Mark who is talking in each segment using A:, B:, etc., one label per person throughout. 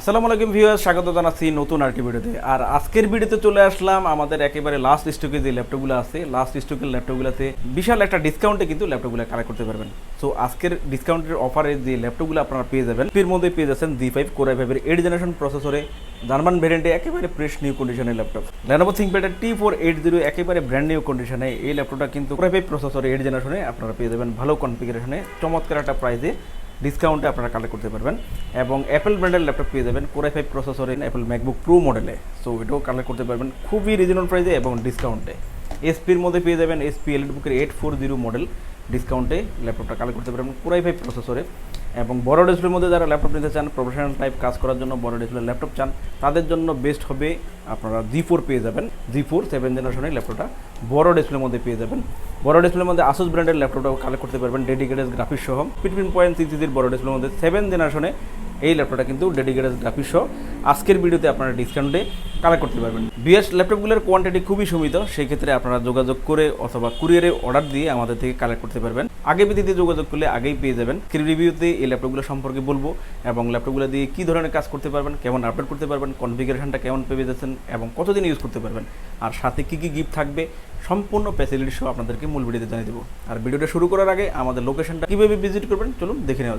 A: আসসালামু আলাইকুম ভিউয়ার্স, স্বাগত জানাচ্ছি নতুন আরেকটি ভিডিওতে। আর আজকের ভিডিওতে চলে আসলাম আমাদের একেবারে লাস্ট স্টকে যে ল্যাপটপগুলো আছে লাস্ট স্টকের ল্যাপটপগুলোতে বিশাল একটা ডিসকাউন্টে কিন্তু ল্যাপটপগুলো কালেক্ট করতে পারবেন। সো আজকের ডিসকাউন্টের অফারে যে ল্যাপটপগুলো আপনারা পেয়ে যাবেন, এর মধ্যে পেয়ে যাচ্ছেন জি ফাইভ কোরাই ফাইভের এইট জেনারেশন প্রসেসরে জার্মান ভ্যারিয়েন্টে একেবারে ফ্রেশ নিউ কন্ডিশনের ল্যাপটপ। ল্যানোভো থিঙ্কপ্যাডের টি ফোর এইট জিরো একেবারে ব্র্যান্ড নিউ কন্ডিশনে এই ল্যাপটপটা কিন্তু কোরাই ফাইভ প্রসেসরে এইট জেনারেশনে আপনারা পেয়ে যাবেন ভালো কনফিগারেশনে চমৎকার একটা প্রাইজে ডিসকাউন্টে আপনারা কালেক্ট করতে পারবেন। এবং অ্যাপেল ব্র্যান্ডের ল্যাপটপ পেয়ে যাবেন core i five processor in Apple MacBook Pro মডেলে সো এটাও কালেক্ট করতে পারবেন খুবই রিজনেবল প্রাইসে এবং ডিসকাউন্টে এসপির মধ্যে পেয়ে যাবেন এসপি এলিট বুকের এইট ফোর জিরো মডেল ডিসকাউন্টে ল্যাপটপটা কালেক্ট করতে পারবেন কোরাই ফাইভ প্রসেসরে এবং বড় ডিসপ্লের মধ্যে যারা ল্যাপটপ নিতে চান প্রফেশনাল টাইপ কাজ করার জন্য বড় ডিসপ্লে ল্যাপটপ চান, তাদের জন্য বেস্ট হবে আপনারা জি ফোর পেয়ে যাবেন। জি ফোর সেভেন জেনারেশনের ল্যাপটপটা বড় ডিসপ্লের মধ্যে পেয়ে যাবেন। বড় ডিসপ্লের মধ্যে আসুস ব্র্যান্ডের ল্যাপটপটাও কালেক্ট করতে পারবেন ডেডিকেটেড গ্রাফিক্স সহ। ফিফটিন পয়েন্ট সিক্স বড় ডিসপ্লের মধ্যে সেভেন জেনারেশনে এই ল্যাপটপটা কিন্তু ডেডিকেটেড গ্রাফিক্স সহ আজকের ভিডিওতে আপনারা ডিসকাউন্টে কালেক্ট করতে পারবেন। বিএস ল্যাপটপগুলোর কোয়ান্টিটি খুবই সীমিত, সেই ক্ষেত্রে আপনারা যোগাযোগ করে অথবা কুরিয়ারে অর্ডার দিয়ে আমাদের থেকে কালেক্ট করতে পারবেন। আগে ভিত্তিতে যোগাযোগ করলে আগেই পেয়ে যাবেন। স্ক্রিন রিভিউতে এই ল্যাপটপগুলো সম্পর্কে বলব এবং ল্যাপটপগুলো দিয়ে কী ধরনের কাজ করতে পারবেন, কেমন আপডেট করতে পারবেন কনফিগারেশনটা কেমন পেয়ে যাচ্ছেন এবং কতদিন ইউজ করতে পারবেন, আর সাথে কী কী গিফট থাকবে, সম্পূর্ণ ফ্যাসিলিটি সহ আপনাদেরকে মূল ভিডিওতে জানিয়ে দেবো। আর ভিডিওটা শুরু করার আগে আমাদের লোকেশনটা কীভাবে ভিজিট করবেন, চলুন দেখে নেওয়া।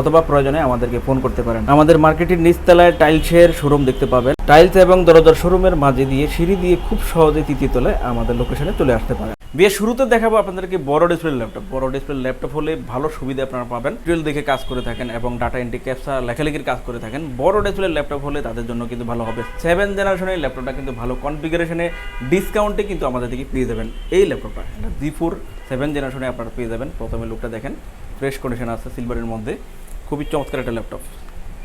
A: অথবা প্রয়োজনে আমাদেরকে ফোন করতে পারেন। আমাদের মার্কেটের নিচতলায় টাইলসের শোরুম দেখতে পাবেন। টাইলস এবং দরজার শোরুমের মাঝে দিয়ে সিঁড়ি দিয়ে খুব সহজে তৃতীয় তলায় আমাদের লোকেশনে চলে আসতে পারেন। বিয়ে শুরুতে দেখাবো আপনাদেরকে বড় ডিসপ্লে ল্যাপটপ বড় ডিসপ্লে ল্যাপটপ হলে ভালো সুবিধা আপনারা পাবেন। টুয়েল দেখে কাজ করে থাকেন এবং ডাটা এন্ট্রি ক্যাপসা লেখালেখির কাজ করে থাকেন। বড় ডিসপ্লে ল্যাপটপ হলে তাদের জন্য কিন্তু ভালো হবে। সেভেন জেনারেশনের ল্যাপটপটা কিন্তু ভালো কনফিগারেশনে ডিসকাউন্টে কিন্তু আমাদের থেকে পেয়ে যাবেন। এই ল্যাপটপটা জি ফোর সেভেন জেনারেশনে আপনারা পেয়ে যাবেন। প্রথমে লুকটা দেখেন। ফ্রেশ কন্ডিশন আছে সিলভারের মধ্যে। খুবই চমৎকার একটা ল্যাপটপ।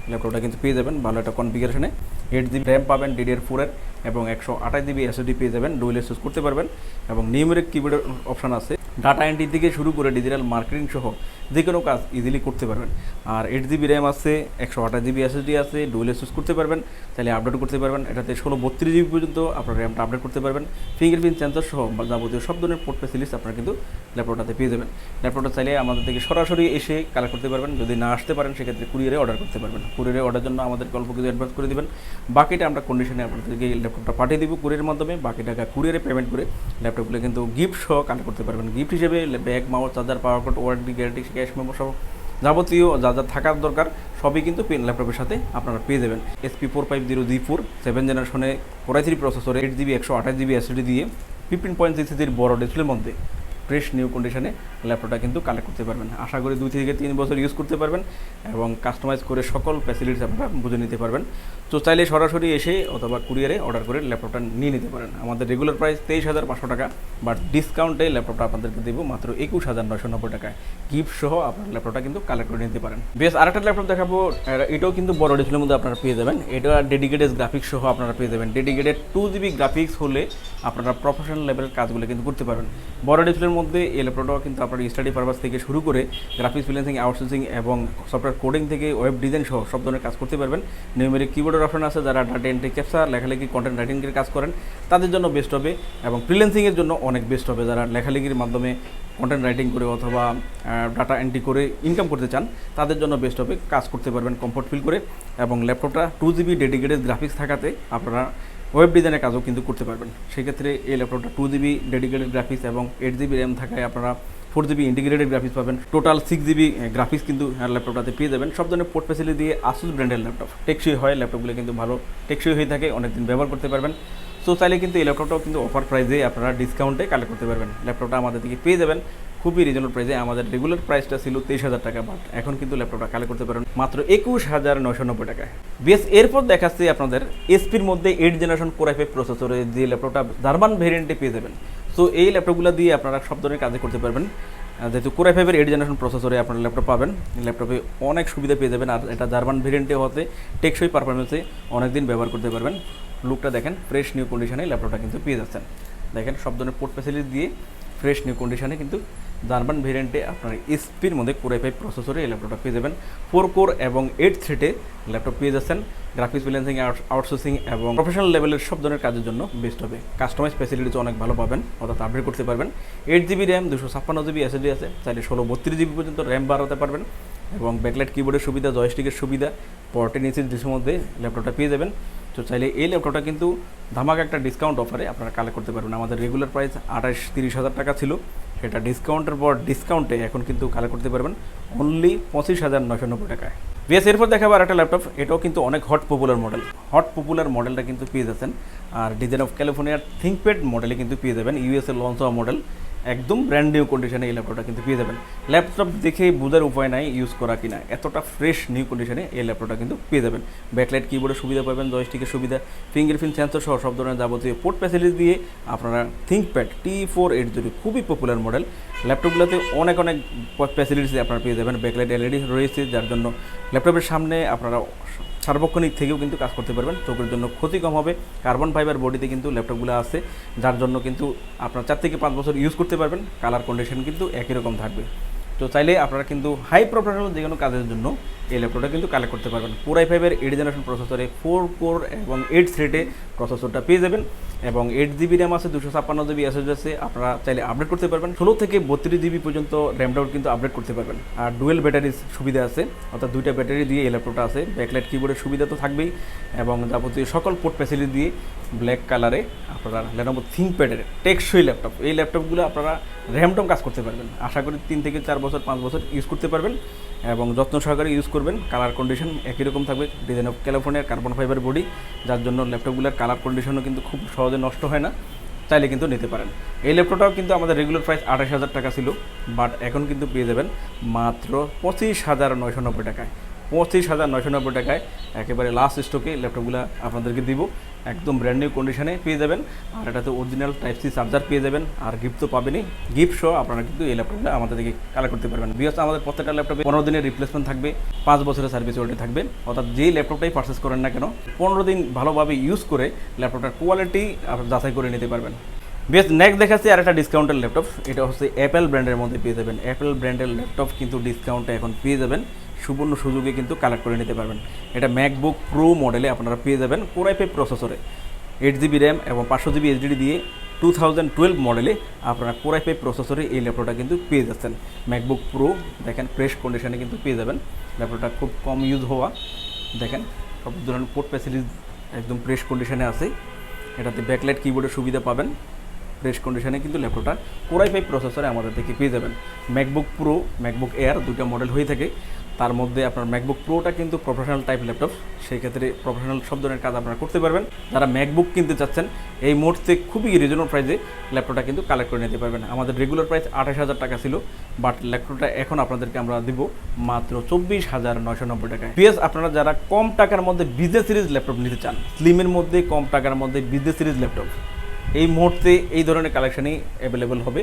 A: ল্যাপটপটা কিন্তু পেয়ে যাবেন ভালো একটা কনফিগারেশনে। এইট জিবি র্যাম পাবেন ডিডিআর ফোরের এবং একশো আঠাশ জিবি এসএসডি পেয়ে যাবেন। ডুয়েল ইউজ করতে পারবেন এবং নিউমেরিক কিবোর্ডের অপশান আছে। ডাটা এন্ট্রি থেকে শুরু করে ডিজিটাল মার্কেটিং সহ যে কোনো কাজ ইজিলি করতে পারবেন। আর এইট জিবি র্যাম আছে, একশো আঠাশ জিবি এসএসডি আছে ডুয়েল ইউজ করতে পারবেন, তাহলে আপডেট করতে পারবেন। এটাতে ষোলো বত্রিশ জিবি পর্যন্ত আপনার র্যামটা আপডেট করতে পারবেন। ফিঙ্গারপ্রিন্ট সেন্সর সহ যাবতীয় সব ধরনের পোর্ট ফেসিলিটিস আপনারা কিন্তু ল্যাপটপটাতে পেয়ে যাবেন। ল্যাপটপটা চাইলে আমাদের থেকে সরাসরি এসে কালেক্ট করতে পারবেন। যদি না আসতে পারেন, সেক্ষেত্রে কুরিয়ারে অর্ডার করতে পারবেন। কুরিয়ারে অর্ডার জন্য আমাদের অল্প কিছু অ্যাডভান্স করে দেবেন। বাকিটা আমরা কন্ডিশনে আপনাদেরকে ল্যাপটপটা পাঠিয়ে দেবো কুরিয়ারের মাধ্যমে। বাকি টাকা কুরিয়ারে পেমেন্ট করে ল্যাপটপগুলো কিন্তু গিফট সহ কালেক্ট করতে পারবেন। গিফট হিসেবে, bag, mouse, charger power cord warranty guarantee cash memo সব যাবতীয় যা যা থাকার দরকার, সবই কিন্তু পেন ল্যাপটপের সাথে আপনারা পেয়ে যাবেন। HP four five zero G four seven জেনারেশনে core i three processor eight GB একশো আঠাশ জিবি এসডি দিয়ে ফিফটিন পয়েন্ট সিক্স জির বড় ডিসপ্লের মধ্যে। ফ্রেশ নিউ কন্ডিশনে ল্যাপটপটা কিন্তু কালেক্ট করতে পারবেন। আশা করি দুই থেকে তিন বছর ইউজ করতে পারবেন এবং কাস্টমাইজ করে সকল ফ্যাসিলিটিস আপনারা বুঝে নিতে পারবেন। তো চাইলে সরাসরি এসে অথবা কুরিয়ারে অর্ডার করে ল্যাপটপটা নিয়ে নিতে পারেন। আমাদের রেগুলার প্রাইস তেইশ হাজার পাঁচশো টাকা বাট ডিসকাউন্টে ল্যাপটপটা আপনাদেরকে দেবো মাত্র একুশ হাজার নয়শো নব্বই টাকায়। গিফট সহ আপনার ল্যাপটপটা কিন্তু কালেক্ট করে নিতে পারেন। বেশ, আরেকটা ল্যাপটপ দেখাবো। এটাও কিন্তু বড় ডিসপ্লের মধ্যে আপনারা পেয়ে যাবেন। এটা ডেডিকেটেড গ্রাফিক্স সহ আপনারা পেয়ে যাবেন। ডেডিকেটেড টু জিবি গ্রাফিক্স হলে আপনারা প্রফেশনাল লেভেলের কাজগুলো কিন্তু করতে পারবেন। বড় ডিসপ্লের মধ্যে এই ল্যাপটপটাও কিন্তু আপনার স্টাডি পারপাস থেকে শুরু করে গ্রাফিক্স ফ্রিল্যান্সিং আউটসোর্সিং এবং সফটওয়্যার কোডিং থেকে ওয়েব ডিজাইন সহ সব ধরনের কাজ করতে পারবেন। নিউমেরিক কিবোর্ডের অপশন আছে, যারা ডাটা এন্ট্রি ক্যাপচা লেখালেখি কন্টেন্ট রাইটিংয়ের কাজ করেন, তাদের জন্য বেস্ট হবে এবং ফ্রিল্যান্সিংয়ের জন্য অনেক বেস্ট হবে। যারা লেখালেখির মাধ্যমে কন্টেন্ট রাইটিং করে অথবা ডাটা এন্ট্রি করে ইনকাম করতে চান, তাদের জন্য বেস্ট হবে। কাজ করতে পারবেন কমফোর্ট ফিল করে এবং ল্যাপটপটা টু জিবি ডেডিকেটেড গ্রাফিক্স থাকাতে আপনারা ওয়েব ডিজাইনের কাজও কিন্তু করতে পারবেন। সেক্ষেত্রে এই ল্যাপটপটা টু জিবি ডেডিকেটেড গ্রাফিক্স এবং এইট জিবি র্যাম থাকায় আপনারা ফোর জিবি ইন্টিগ্রেটেড গ্রাফিক্স পাবেন। টোটাল সিক্স জিবি গ্রাফিক্স কিন্তু ল্যাপটপটাতে পেয়ে যাবেন। সব ধরনের পোর্ট ফেসিলিটি দিয়ে আসুস ব্র্যান্ডের ল্যাপটপ টেকসই হয় ল্যাপটপগুলো কিন্তু ভালো, টেকসই হয়ে থাকে, অনেকদিন ব্যবহার করতে পারবেন। সো চাইলে কিন্তু এই ল্যাপটপটাও কিন্তু অফার প্রাইসে আপনারা ডিসকাউন্টে কালেক্ট করতে পারবেন। ল্যাপটপটা আমাদের থেকে পেয়ে যাবেন। খুবই রিজনেবল প্রাইসে আমাদের রেগুলার প্রাইসটা ছিল তেইশ হাজার টাকা বাট এখন কিন্তু ল্যাপটপটা কালেক্ট করতে পারেন মাত্র একুশ হাজার নয়শো নব্বই টাকায়। বেশ এরপর দেখাচ্ছি আপনাদের এসপির মধ্যে এইট জেনারেশন কোর ফাইভ প্রসেসরে যে ল্যাপটপটা জার্মান ভেরিয়েন্টে পেয়ে যাবেন। সো এই ল্যাপটপগুলো দিয়ে আপনারা সব ধরনের কাজে করতে পারবেন। যেহেতু কোর ফাইভের এইট জেনারেশন প্রসেসরে আপনারা ল্যাপটপ পাবেন ল্যাপটপে অনেক সুবিধা পেয়ে যাবেন, আর এটা জার্মান ভেরিয়েন্টে হতে টেকসই পারফরমেন্সে অনেক দিন ব্যবহার করতে পারবেন। লুকটা দেখেন ফ্রেশ নিউ কন্ডিশনে ল্যাপটপটা কিন্তু পেয়ে যাচ্ছেন। দেখেন সব ধরনের পোর্ট ফ্যাসিলিটি দিয়ে ফ্রেশ নিউ কন্ডিশনে কিন্তু জার্মান ভেরিয়েন্টে আপনার এসপির মধ্যে কোর ফাইভ প্রসেসরে এই ল্যাপটপটা পেয়ে যাবেন। ফোর কোর এবং এইট থ্রিটে ল্যাপটপ পেয়ে যাচ্ছেন। গ্রাফিক্স ব্যালেন্সিং আউটসোর্সিং এবং প্রফেশনাল লেভেলের সব ধরনের কাজের জন্য বেস্ট হবে। কাস্টমাইজ ফ্যাসিলিটিস অনেক ভালো পাবেন, অর্থাৎ আপডেট করতে পারবেন। এইট জিবি র্যাম দুশো ছাপ্পান্ন জিবি এসএসডি আছে, চাইলে ষোলো বত্রিশ জিবি পর্যন্ত র্যাম বাড়াতে পারবেন। এবং ব্যাকলাইট কিবোর্ডের সুবিধা জয়স্টিকের সুবিধা পর্টেন ইঞ্চির ডিসের মধ্যে ল্যাপটপটা পেয়ে যাবেন। তো চাইলে এই ল্যাপটপটা কিন্তু ধামাকা একটা ডিসকাউন্ট অফারে আপনারা কালেক্ট করতে পারবেন। আমাদের রেগুলার প্রাইস আঠাশ, তিরিশ হাজার টাকা ছিল। সেটা ডিসকাউন্টের পর ডিসকাউন্টে এখন কিন্তু কালেক্ট করতে পারবেন অনলি পঁচিশ হাজার নশো নব্বই টাকায়। বিএস এরপর দেখাবো একটা ল্যাপটপ এটাও কিন্তু অনেক hot popular model hot popular মডেলটা কিন্তু পেয়ে যাচ্ছেন। আর ডিজাইন অফ ক্যালিফোর্নিয়ার থিঙ্কপ্যাড মডেলে কিন্তু পেয়ে যাবেন। ইউএসএ লঞ্চ হওয়া মডেল একদম ব্র্যান্ড নিউ কন্ডিশনে এই ল্যাপটপটা কিন্তু পেয়ে যাবেন। ল্যাপটপ দেখে বোঝার উপায় নাই ইউজ করা কিনা, এতটা ফ্রেশ নিউ কন্ডিশনে এই ল্যাপটপটা কিন্তু পেয়ে যাবেন। ব্যাকলাইট কিবোর্ডের সুবিধা পাবেন জয়স্টিকের সুবিধা ফিঙ্গারপ্রিন্ট সেন্সর সহ সব ধরনের যাবতীয় পোর্ট ফ্যাসিলিটি দিয়ে আপনারা ThinkPad T four eight zero খুবই পপুলার মডেল ল্যাপটপগুলোতে অনেক অনেক ফ্যাসিলিটিস আপনারা পেয়ে যাবেন। ব্যাকলাইট এলইডি রয়েছে, যার জন্য ল্যাপটপের সামনে আপনারা সার্বক্ষণিক থেকেও কিন্তু কাজ করতে পারবেন। চোখের জন্য ক্ষতি কম হবে। কার্বন ফাইবার বডিতে কিন্তু ল্যাপটপগুলো আছে, যার জন্য কিন্তু আপনার চার থেকে পাঁচ বছর ইউজ করতে পারবেন। কালার কন্ডিশন কিন্তু একই রকম থাকবে। তো চাইলে আপনারা কিন্তু হাই প্রফেশনাল যে কোনো কাজের জন্য এই ল্যাপটপটা কিন্তু কালেক্ট করতে পারবেন। ফোর আই ফাইভের এইট জেনারেশন প্রসেসরে ফোর কোর এবং এইট থ্রেডে প্রসেসরটা পেয়ে যাবেন এবং এইট জিবি র্যাম আছে, দুশো ছাপ্পান্ন জিবি এসএস আছে, আপনারা চাইলে আপডেট করতে পারবেন। ষোলো থেকে বত্রিশ জিবি পর্যন্ত র্যামটাও কিন্তু আপডেট করতে পারবেন। আর ডুয়েল ব্যাটারির সুবিধা আছে, অর্থাৎ দুইটা ব্যাটারি দিয়ে এই ল্যাপটপটা আছে। ব্যাকলাইট কিবোর্ডের সুবিধা তো থাকবেই এবং যাবতীয় সকল পোর্ট ফ্যাসিলিটি দিয়ে ব্ল্যাক কালারে আপনারা লেনোভো থিঙ্কপ্যাডের টেকসই ল্যাপটপ এই ল্যাপটপগুলো আপনারা র্যামটম কাজ করতে পারবেন। আশা করি তিন থেকে চার বছর, পাঁচ বছর ইউজ করতে পারবেন এবং যত্ন সহকারে ইউজ করবেন। কালার কন্ডিশন একই রকম থাকবে ডিজাইন অফ ক্যালিফোর্নিয়ার কার্বন ফাইবার বডি যার জন্য ল্যাপটপগুলোর কালার কন্ডিশনও কিন্তু খুব সহজে নষ্ট হয় না, চাইলে কিন্তু নিতে পারেন। এই ল্যাপটপটাও কিন্তু আমাদের রেগুলার প্রাইস আঠাশ হাজার টাকা ছিল বাট এখন কিন্তু পেয়ে যাবেন মাত্র পঁচিশ হাজার নয়শো নব্বই টাকায়। পঁচিশ হাজার নয়শো নব্বই টাকায় একেবারে লাস্ট স্টকে ল্যাপটপগুলো আপনাদেরকে দিব। একদম ব্র্যান্ড নিউ কন্ডিশনে পেয়ে যাবেন। আর এটাতে অরিজিনাল টাইপ সি চার্জার পেয়ে যাবেন। আর গিফট তো পাবেনই। গিফট সহ আপনারা কিন্তু এই ল্যাপটপটা আমাদের থেকে কালেক্ট করতে পারবেন। বিকজ আমাদের প্রত্যেকটা ল্যাপটপে পনেরো দিনের রিপ্লেসমেন্ট থাকবে। পাঁচ বছরের সার্ভিস ওয়ারেন্টি থাকবে। অর্থাৎ যেই ল্যাপটপটাই পারচেস করেন না কেন, পনেরো দিন ভালোভাবে ইউজ করে ল্যাপটপটার কোয়ালিটি আপনার যাচাই করে নিতে পারবেন। বেশ নেক্সট দেখাচ্ছি আর একটা ডিসকাউন্টের ল্যাপটপ এটা হচ্ছে অ্যাপেল ব্র্যান্ডের মধ্যে পেয়ে যাবেন। অ্যাপেল ব্র্যান্ডের ল্যাপটপ কিন্তু ডিসকাউন্টে এখন পেয়ে যাবেন। সুবর্ণ সুযোগে কিন্তু কালেক্ট করে নিতে পারবেন। এটা ম্যাকবুক প্রো মডেলে আপনারা পেয়ে যাবেন কোরাই ফাইভ প্রসেসরে এইট জিবি র্যাম এবং পাঁচশো জিবি এইচডিডি দিয়ে টু থাউজেন্ড টুয়েলভ মডেলে আপনারা কোরাই ফাইভ প্রসেসরে এই ল্যাপটপটা কিন্তু পেয়ে যাচ্ছেন। ম্যাকবুক প্রো দেখেন ফ্রেশ কন্ডিশনে কিন্তু পেয়ে যাবেন। ল্যাপটপটা খুব কম ইউজ হওয়া। দেখেন, সব ধরনের পোর্ট ফ্যাসিলিটি একদম ফ্রেশ কন্ডিশনে আছে। এটাতে ব্যাকলাইট কিবোর্ডের সুবিধা পাবেন। ফ্রেশ কন্ডিশনে কিন্তু ল্যাপটপটা কোরাই প্রসেসরে আমাদের থেকে পেয়ে যাবেন। ম্যাকবুক প্রো ম্যাকবুক এয়ার দুটা মডেল হয়ে থাকে। তার মধ্যে আপনার ম্যাকবুক প্রোটা কিন্তু প্রফেশনাল টাইপ ল্যাপটপ সেই ক্ষেত্রে প্রফেশনাল সব ধরনের কাজ আপনারা করতে পারবেন। যারা ম্যাকবুক কিনতে চাচ্ছেন, এই মুহূর্তে খুবই রিজনেবল প্রাইসে ল্যাপটপটা কিন্তু কালেক্ট করে নিতে পারবেন। আমাদের রেগুলার প্রাইস আঠাশ হাজার টাকা ছিল বাট ল্যাপটপটা এখন আপনাদেরকে আমরা দিব মাত্র চব্বিশ হাজার নয়শো নব্বই টাকায়। পিএস আপনারা যারা কম টাকার মধ্যে বিজনেস সিরিজ ল্যাপটপ নিতে চান স্লিমের মধ্যে কম টাকার মধ্যে বিজনেস সিরিজ ল্যাপটপ এই মুহূর্তে এই ধরনের কালেকশানই অ্যাভেলেবেল হবে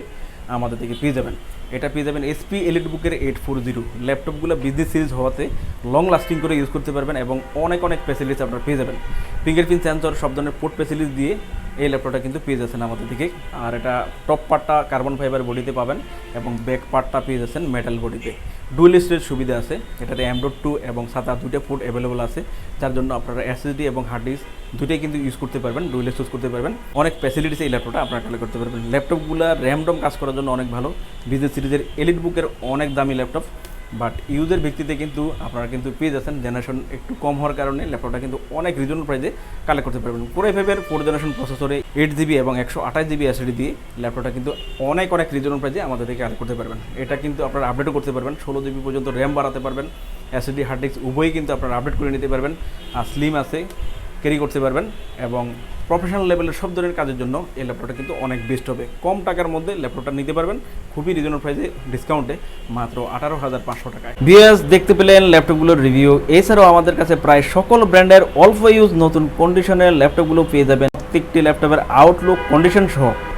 A: আমাদের থেকে পেয়ে যাবেন। এটা পেয়ে যাবেন এসপি এলিট বুকের এইট ফোর জিরো ল্যাপটপগুলো বিজনেস সিরিজ হওয়াতে লং লাস্টিং করে ইউজ করতে পারবেন এবং অনেক অনেক ফেসিলিটিস আপনারা পেয়ে যাবেন। ফিঙ্গারপ্রিন্ট সেন্সর সব ধরনের পোর্ট ফেসিলিটিস দিয়ে এই ল্যাপটপটা কিন্তু পেয়ে যাচ্ছেন আমাদের থেকে আর এটা টপ পার্টটা কার্বন ফাইবার বডিতে পাবেন এবং ব্যাক পার্টটা পেয়ে যাচ্ছেন মেটাল বডিতে ডুয়েল স্টোরেজ সুবিধা আছে, এটাতে অ্যান্ড্রয়েড টু এবং সাতা দুইটা পোর্ট অ্যাভেলেবল আছে, যার জন্য আপনারা এসএসডি এবং হার্ড ডিস্ক দুইটাই কিন্তু ইউজ করতে পারবেন ডুয়েল স্টোরেজ করতে পারবেন। অনেক ফ্যাসিলিটিস এই ল্যাপটপটা আপনারা কালেক্ট করতে পারবেন। ল্যাপটপগুলো র্যামডম কাজ করার জন্য অনেক ভালো। বিজনেস সিরিজের এলিট বুকের অনেক দামি ল্যাপটপ। বাট ইউজের ভিত্তিতে কিন্তু আপনারা কিন্তু পেয়ে যাচ্ছেন জেনারেশন একটু কম হওয়ার কারণে ল্যাপটপটা কিন্তু অনেক রিজনেবল প্রাইসে কালেক্ট করতে পারবেন। কোরাই ফাইভের ফোর জেনারেশন প্রসেসরে এইট জিবি এবং একশো আঠাশ জিবি এসডি দিয়ে ল্যাপটপটা কিন্তু অনেক অনেক রিজনেবল প্রাইসে আমাদের থেকে কালেক্ট করতে পারবেন। এটা কিন্তু আপনারা আপডেটও করতে পারবেন, ষোলো জিবি পর্যন্ত র্যাম বাড়াতে পারবেন এসডি হার্ড ডিস্ক উভয়ই কিন্তু আপনারা আপডেট করে নিতে পারবেন, আর স্লিম আছে ক্যারি করতে পারবেন এবং প্রফেশনাল লেভেলের সব ধরনের কাজের জন্য এই ল্যাপটপটা কিন্তু অনেক বেস্ট হবে। কম টাকার মধ্যে ল্যাপটপটা নিতে পারবেন, খুবই রিজনেবল প্রাইসে ডিসকাউন্টে মাত্র আঠারো হাজার পাঁচশো টাকায়। বিএস দেখতে পেলেন ল্যাপটপগুলোর রিভিউ এছাড়াও আমাদের কাছে প্রায় সকল ব্র্যান্ডের অল্প ইউজ নতুন কন্ডিশনের ল্যাপটপগুলো পেয়ে যাবেন। প্রত্যেকটি ল্যাপটপের আউটলুক কন্ডিশন সহ